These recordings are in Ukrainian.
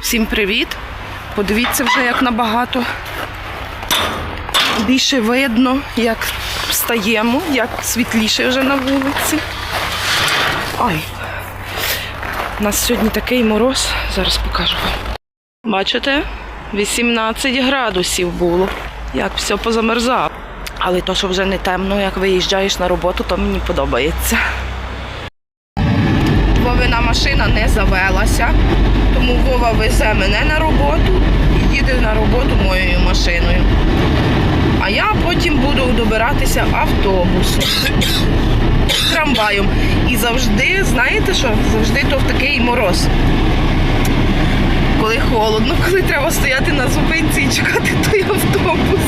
Всім привіт! Подивіться вже, як набагато більше видно, як встаємо, як світліше вже на вулиці. Ай! У нас сьогодні такий мороз, зараз покажу вам. Бачите? 18 градусів було. Як все позамерзало. Але то, що вже не темно, як виїжджаєш на роботу, то мені подобається. Вовина машина не завелася, везе мене на роботу і їде на роботу моєю машиною. А я потім буду добиратися автобусом, трамваєм. І завжди, знаєте що? Завжди то в такий мороз. Коли холодно, коли треба стояти на зупинці і чекати той автобус.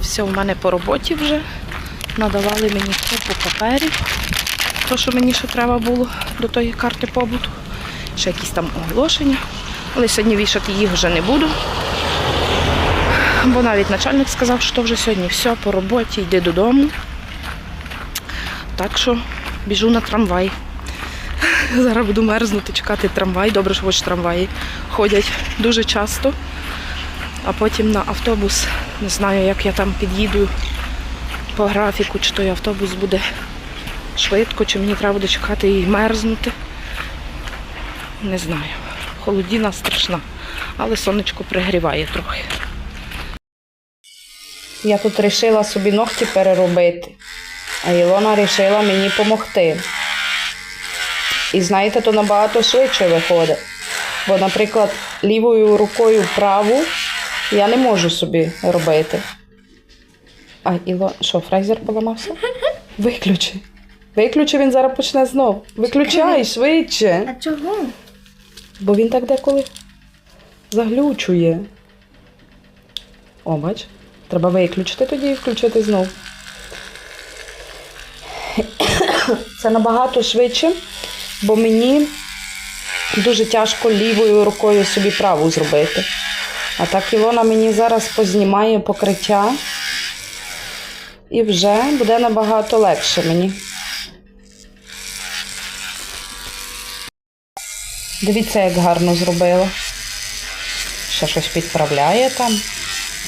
Все, в мене по роботі вже. Надавали мені купу паперів. То, що мені ще треба було до тої карти побуту. Ще якісь там оголошення. Але сьогодні вішати їх вже не буду. Бо навіть начальник сказав, що вже сьогодні все по роботі, йди додому. Так що біжу на трамвай. Зараз буду мерзнути, чекати трамвай. Добре, що хоч трамваї ходять дуже часто. А потім на автобус. Не знаю, як я там під'їду по графіку, чи той автобус буде швидко, чи мені треба буде чекати і мерзнути. Не знаю. Холодіна страшна, але сонечко пригріває трохи. Я тут вирішила собі ногті переробити, а Ілона вирішила мені допомогти. І знаєте, то набагато швидше виходить. Бо, наприклад, лівою рукою праву я не можу собі робити. А, Іло, що, фрезер поламався? Виключи. Виключи, він зараз почне знов. Виключай швидше. А чого? Бо він так деколи заглючує. О, бач. Треба виключити тоді і включити знов. Це набагато швидше, бо мені дуже тяжко лівою рукою собі праву зробити. А так Ілона мені зараз познімає покриття і вже буде набагато легше мені. Дивіться, як гарно зробила. Ще щось підправляє там.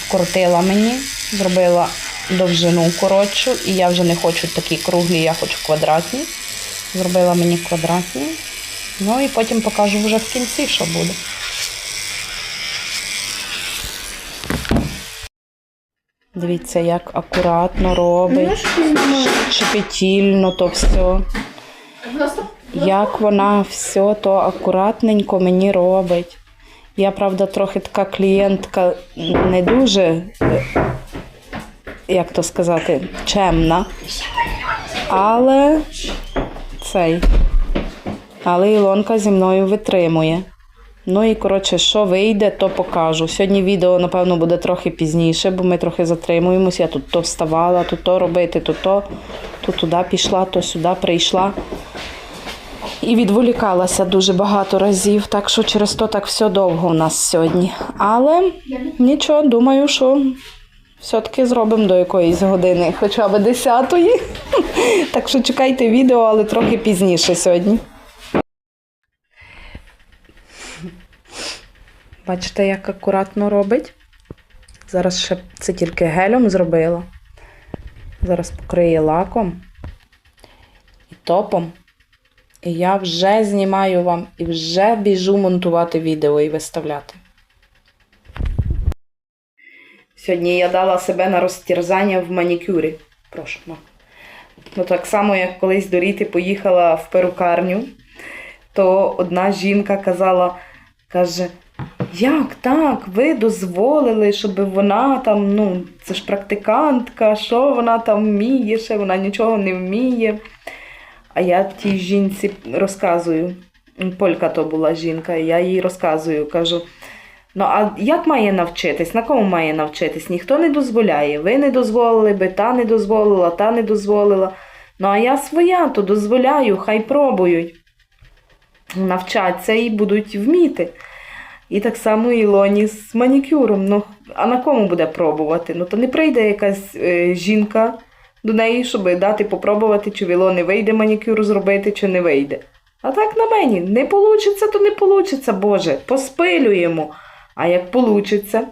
Вкрутила мені, зробила довжину коротшу, і я вже не хочу такі круглі, я хочу квадратні. Зробила мені квадратні. Ну і потім покажу вже в кінці, що буде. Дивіться, як акуратно робить, шепетільно то все. Як вона все то акуратненько мені робить. Я, правда, трохи така клієнтка не дуже, е, як то сказати, чемна. Але цей. Але Ілонка зі мною витримує. Ну і коротше, що вийде, то покажу. Сьогодні відео, напевно, буде трохи пізніше, бо ми трохи затримуємося. Я тут то вставала, то то робити, то то, то туди пішла, то сюди прийшла. І відволікалася дуже багато разів, так що через то так все довго у нас сьогодні. Але нічого, думаю, що все-таки зробимо до якоїсь години, хоча б 10-ї. Так що чекайте відео, але трохи пізніше сьогодні. Бачите, як акуратно робить. Зараз ще це тільки гелем зробила. Зараз покриє лаком і топом. Я вже знімаю вам і вже біжу монтувати відео і виставляти. Сьогодні я дала себе на розтірзання в манікюрі. Прошу. Ну, так само, як колись до Ріти поїхала в перукарню, то одна жінка казала, каже, як так, ви дозволили, щоб вона там, ну, це ж практикантка, що вона там вміє, ще вона нічого не вміє. А я тій жінці розказую, полька то була жінка, і я їй розказую, кажу: ну а як має навчитись? На кому має навчитись? Ніхто не дозволяє. Ви не дозволили би, та не дозволила, та не дозволила. Ну, а я своя, то дозволяю, хай пробують. Навчаться і будуть вміти. І так само Ілоні з манікюром. Ну, а на кому буде пробувати? Ну, то не прийде якась е, жінка до неї, щоб дати попробувати, чи в Ілони вийде манікюр зробити, чи не вийде. А так на мені. Не получиться, то не получиться, Боже. Поспилюємо. А як получиться,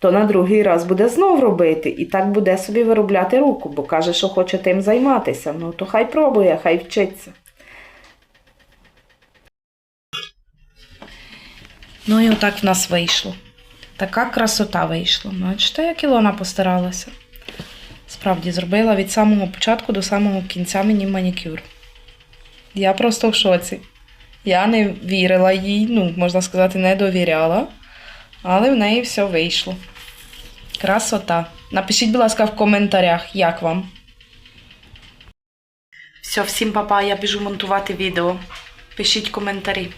то на другий раз буде знов робити. І так буде собі виробляти руку, бо каже, що хоче тим займатися. Ну, то хай пробує, хай вчиться. Ну і отак в нас вийшло. Така красота вийшла. Бачите, як Ілона постаралася. Справді зробила від самого початку до самого кінця мені манікюр. Я просто в шоці. Я не вірила їй, ну, можна сказати, не довіряла, але в неї все вийшло. Красота. Напишіть, будь ласка, в коментарях, як вам. Все, всім папа, я біжу монтувати відео. Пишіть коментарі.